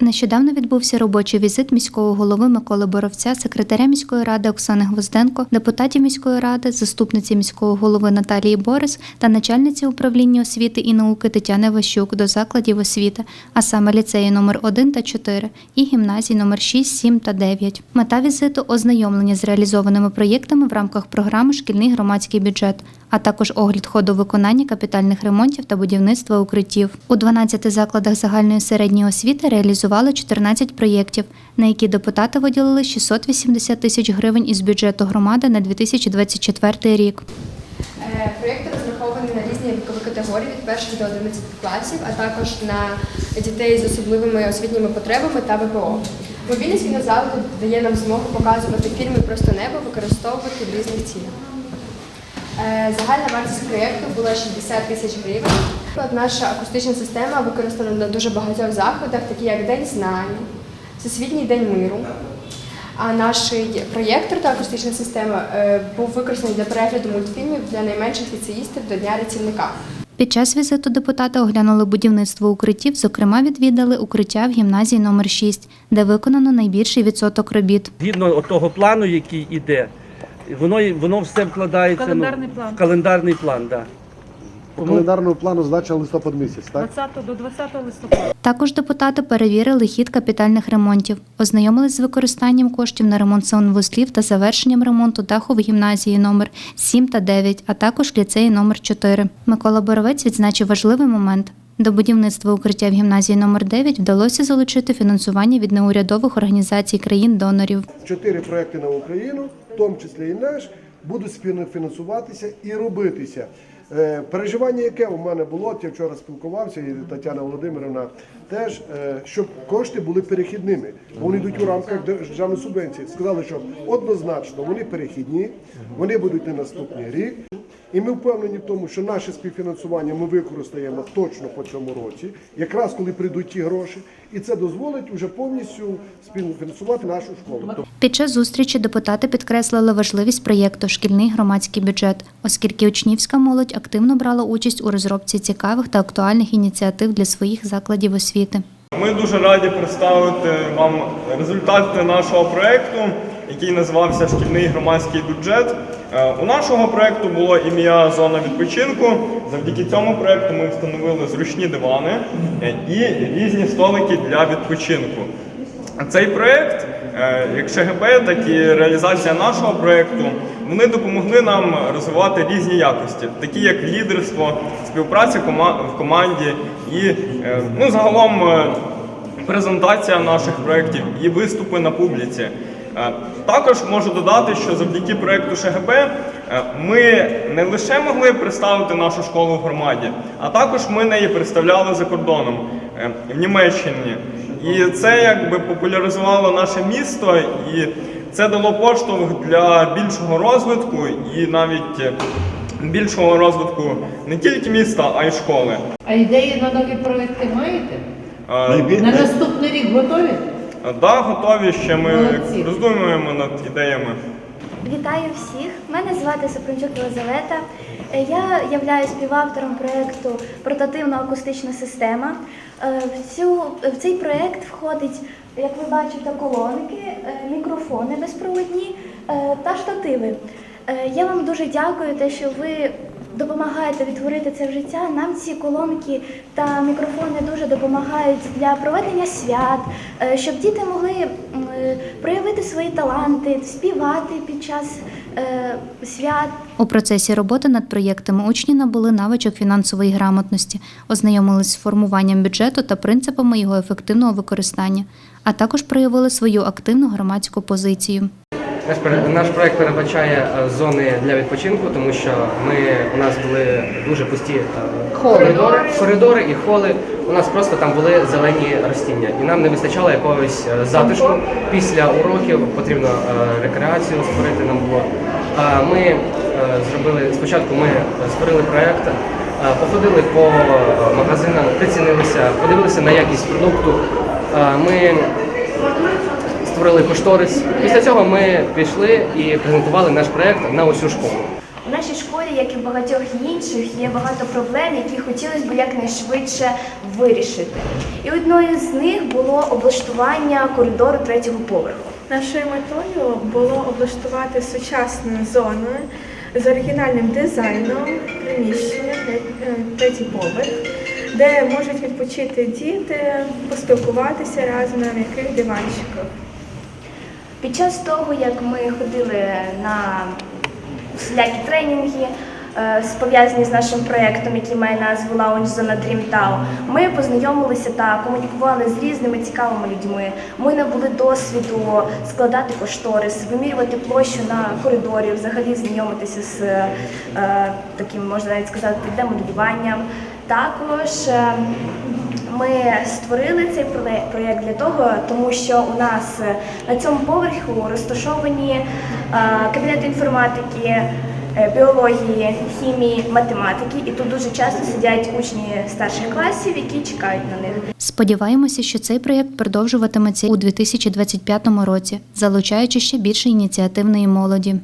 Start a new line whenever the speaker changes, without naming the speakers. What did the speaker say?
Нещодавно відбувся робочий візит міського голови Миколи Боровця, секретаря міської ради Оксани Гвозденко, депутатів міської ради, заступниці міського голови Наталії Борис та начальниці управління освіти і науки Тетяни Ващук до закладів освіти, а саме ліцеї номер 1 та 4 і гімназій номер 6, 7 та 9. Мета візиту ознайомлення з реалізованими проєктами в рамках програми Шкільний громадський бюджет, а також огляд ходу виконання капітальних ремонтів та будівництва укриттів. У 12 закладах загальної середньої освіти реалізували 14 проєктів, на які депутати виділили 680 тисяч гривень із бюджету громади на 2024 рік.
Е, Проєкти розраховані на різні вікові категорії від 1 до 11 класів, а також на дітей з особливими освітніми потребами та ВПО. Мобільність кінозалу дає нам змогу показувати фільми Просто небо, використовувати в різних цілях. Е, Загальна вартість проєкту була 60 тисяч гривень. От Наша акустична система використана на дуже багатьох заходах, такі як День знань, Всесвітній день миру. А наш проєктор та акустична система е, був використаний для перегляду мультфільмів для найменших ліцеїстів до Дня рятівника.
Під час візиту депутати оглянули будівництво укриттів, зокрема відвідали укриття в гімназії номер 6, де виконано найбільший відсоток робіт.
Згідно того плану, який іде, воно, воно все вкладається
Календарний
ну,
план.
в календарний план. Да.
По календарному плану здача листопад місяць, так?
20 до 20 листопада.
Також депутати перевірили хід капітальних ремонтів, ознайомились з використанням коштів на ремонт санвузлів та завершенням ремонту даху в гімназії номер 7 та 9, а також ліцеї номер 4. Микола Боровець відзначив важливий момент. До будівництва укриття в гімназії номер 9 вдалося залучити фінансування від неурядових організацій країн-донорів.
Чотири проекти на Україну, в тому числі і наш, будуть співфінансуватися і робитися. Е, Переживання, яке у мене було, от я вчора спілкувався, і Тетяна Володимирівна теж, е, щоб кошти були перехідними. Вони йдуть у рамках державної субвенції. Сказали, що однозначно вони перехідні, вони будуть на наступний рік. І ми впевнені в тому, що наше співфінансування ми використаємо точно по цьому році, якраз коли прийдуть ті гроші, і це дозволить уже повністю співфінансувати нашу школу.
Під час зустрічі депутати підкреслили важливість проєкту Шкільний громадський бюджет, оскільки учнівська молодь активно брала участь у розробці цікавих та актуальних ініціатив для своїх закладів освіти.
Ми дуже раді представити вам результати нашого проєкту, який називався Шкільний громадський бюджет. Е, У нашого проєкту було ім'я Зона відпочинку. Завдяки цьому проєкту ми встановили зручні дивани е, і різні столики для відпочинку. Цей проєкт, е, як ШГБ, так і реалізація нашого проєкту, вони допомогли нам розвивати різні якості, такі як лідерство, співпраця в команді і е, ну, загалом е, презентація наших проєктів і виступи на публіці. Е, Також можу додати, що завдяки проєкту ШГБ ми не лише могли представити нашу школу в громаді, а також ми неї представляли за кордоном в Німеччині. І це якби популяризувало наше місто, і це дало поштовх для більшого розвитку і навіть е, більшого розвитку не тільки міста, а й школи.
А ідеї на нові проекти маєте?
Е,
На наступний рік готові?
Да, готові ще ми
Молодці.
роздумуємо над ідеями.
Вітаю всіх! Мене звати Супрунчук Єлизавета. Е, Я являюсь співавтором проєкту Портативна акустична система. Е, В, цю, в цей проєкт входить, як ви бачите, колонки, е, мікрофони безпроводні та штативи. Я вам дуже дякую, те, що ви допомагаєте відтворити це в життя. Нам ці колонки та мікрофони дуже допомагають для проведення свят, щоб діти могли свої таланти, співати під час е, свят.
У процесі роботи над проєктами учні набули навичок фінансової грамотності, ознайомились з формуванням бюджету та принципами його ефективного використання, а також проявили свою активну громадську позицію.
Наш, наш проект передбачає е, зони для відпочинку, тому що ми у нас були дуже пусті е, коридори, коридори і холи. У нас просто там були зелені ростіння, і нам не вистачало якогось е, затишку. Після уроків потрібно рекреацію створити нам було. Е, Ми зробили спочатку. Ми створили проект, походили по магазинам, прицінилися, подивилися на якість продукту. Ми створили кошторис. Після цього ми пішли і презентували наш проект на усю школу.
У нашій школі, як і в багатьох інших, є багато проблем, які хотілося б якнайшвидше вирішити. І одною з них було облаштування коридору третього поверху.
Нашою метою було облаштувати сучасну зону з оригінальним дизайном приміщення е, третій поверх, де можуть відпочити діти, поспілкуватися разом на м'яких диванчиках.
Під час того, як ми ходили на всілякі тренінги, е, пов'язані з нашим проєктом, який має назву Lounge Zona Dreamtown, ми познайомилися та комунікували з різними цікавими людьми. Ми набули досвіду складати кошторис, вимірювати площу на коридорі, взагалі знайомитися з е, таким, можна навіть сказати, 3D-моделюванням. Також е, ми створили цей проєкт для того, тому що у нас е, на цьому поверху розташовані е, кабінети інформатики, е, біології, хімії, математики, і тут дуже часто сидять учні старших класів, які чекають на них.
Сподіваємося, що цей проєкт продовжуватиметься у 2025 році, залучаючи ще більше ініціативної молоді.